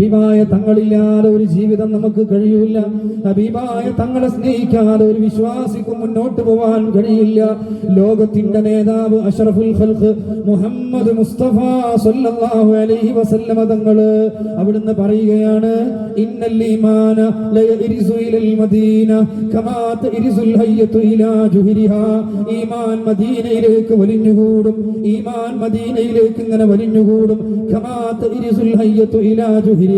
ഹബീബായ തങ്ങളില്ലാതെ ഒരു ജീവിതം നമുക്ക് കഴിയില്ല ഹബീബായ തങ്ങളെ സ്നേഹിക്കാതെ ഒരു വിശ്വാസിക്കും മുന്നോട്ട് പോവാൻ കഴിയില്ല. ലോകത്തിന്റെ നേതാവ് അഷറഫുൽ ഖൽഖ് മുഹമ്മദ് മുസ്തഫ സല്ലല്ലാഹു അലൈഹി വസല്ലമ തങ്ങൾ അവിടുന്ന് പറയുകയാണ് ഇന്നൽ ഈമാന ലയരിസു ഇലൽ മദീന കമാ തരിസുൽ ഹയ്യത്തു ഇലാ ജുഹരിഹാ. ഈമാൻ മദീനയിലേക്ക് വലിഞ്ഞുകൂടും ഈമാൻ മദീനയിലേക്ക് ഇങ്ങനെ വലിഞ്ഞുകൂടും കമാ തരിസുൽ ഹയ്യത്തു ഇലാ ജുഹരിഹാ.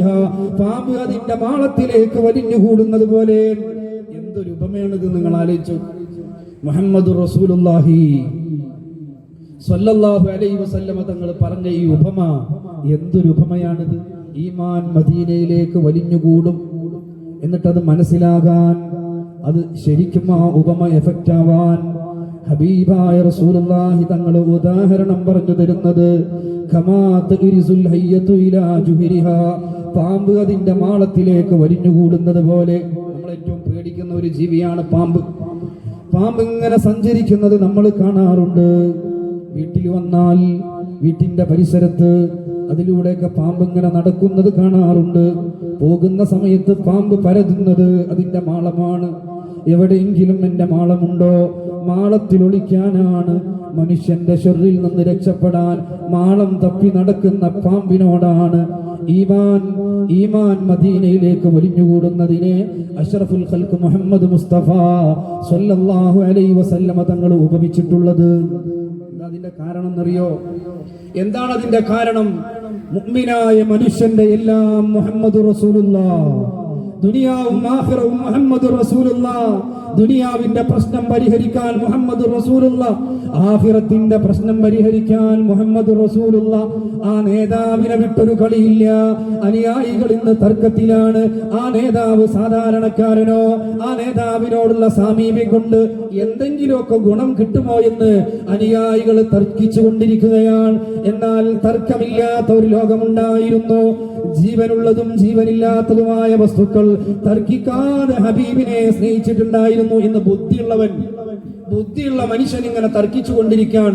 പാമ്പ് അതിന്റെ മാളത്തിലേക്ക് വലിഞ്ഞുകൂടുന്നത് പോലെ. എന്തൊരു ഉപമയാണിത് നിങ്ങൾ ആലോചിച്ചു. മുഹമ്മദ് റസൂലുല്ലാഹി സല്ലല്ലാഹു അലൈഹി വസല്ലമ തങ്ങൾ പറഞ്ഞ ഈ ഉപമ എന്തൊരു ഉപമയാണിത്. ഈമാൻ മദീനയിലേക്ക് വലിഞ്ഞുകൂടും എന്നിട്ടത് മനസ്സിലാകാൻ അത് ശരിക്കും ആ ഉപമ എഫക്റ്റ് ആവാൻ ഹബീബായ റസൂലുള്ളാഹി തങ്ങൾ ഉദാഹരണം പറഞ്ഞു തരുന്നത് കമാ തഗ്രിസുൽ ഹയ്യതു ഇലാ ജുഹരിഹാ പാമ്പ് അതിന്റെ മാളത്തിലേക്ക് വലിഞ്ഞുകൂടുന്നത് പോലെ നമ്മൾ ഏറ്റവും പേടിക്കുന്ന ഒരു ജീവിയാണ് പാമ്പ്. പാമ്പ് ഇങ്ങനെ സഞ്ചരിക്കുന്നത് നമ്മൾ കാണാറുണ്ട്. വീട്ടിൽ വന്നാൽ വീട്ടിന്റെ പരിസരത്ത് അതിലൂടെയൊക്കെ പാമ്പ് ഇങ്ങനെ നടക്കുന്നത് കാണാറുണ്ട്. പോകുന്ന സമയത്ത് പാമ്പ് പരതുന്നത് അതിന്റെ മാളമാണ്. എവിടെയെങ്കിലും എന്റെ മാളമുണ്ടോ? മാളത്തിൽ ഒളിക്കാനാണ് മനുഷ്യന്റെ ഷെറിൽ നിന്ന് രക്ഷപ്പെടാൻ മാളം തപ്പി നടക്കുന്ന പാമ്പിനോടാണ് ഈമാൻ ഈമാൻ മദീനയിലേക്ക് ഒലിഞ്ഞുകൂടുന്നതിനെ അഷ്റഫുൽ ഖൽക്ക് മുഹമ്മദ് മുസ്തഫ സല്ലല്ലാഹു അലൈഹി വസല്ലമ തങ്ങൾ ഉപമിച്ചിട്ടുള്ളത്. അതിന്റെ കാരണം എന്നറിയോ എന്താണ് അതിന്റെ കാരണം? മുഅ്മിനായ മനുഷ്യന്റെ എല്ലാം മുഹമ്മദ് റസൂലുള്ള. ദുനിയാവും ആഖിറവും മുഹമ്മദ് റസൂലുള്ള. ദുനിയാവിന്റെ പ്രശ്നം പരിഹരിക്കാൻ മുഹമ്മദ് റസൂലുള്ള. ആഖിറത്തിന്റെ പ്രശ്നം പരിഹരിക്കാൻ മുഹമ്മദ് റസൂലുള്ള. ആ നേതാവിനെ വിട്ടൊരു കളിയില്ല. അനുയായികൾ ഇന്ന് തർക്കത്തിലാണ്. ആ നേതാവ് സാധാരണക്കാരനോ ആ നേതാവിനോടുള്ള സാമീപ്യം കൊണ്ട് എന്തെങ്കിലുമൊക്കെ ഗുണം കിട്ടുമോ എന്ന് അനുയായികൾ തർക്കിച്ചു കൊണ്ടിരിക്കുകയാണ് എന്നാൽ തർക്കമില്ലാത്ത ഒരു ലോകമുണ്ടായിരുന്നു. ജീവനുള്ളതും ജീവനില്ലാത്തതുമായ വസ്തുക്കൾ തർക്കിക്കാതെ ഹബീബിനെ സ്നേഹിച്ചിട്ടുണ്ടായിരുന്നു എന്ന് ബുദ്ധിയുള്ളവൻ ബുദ്ധിയുള്ള മനുഷ്യൻ ഇങ്ങനെ തർക്കിച്ചു കൊണ്ടിരിക്കാൻ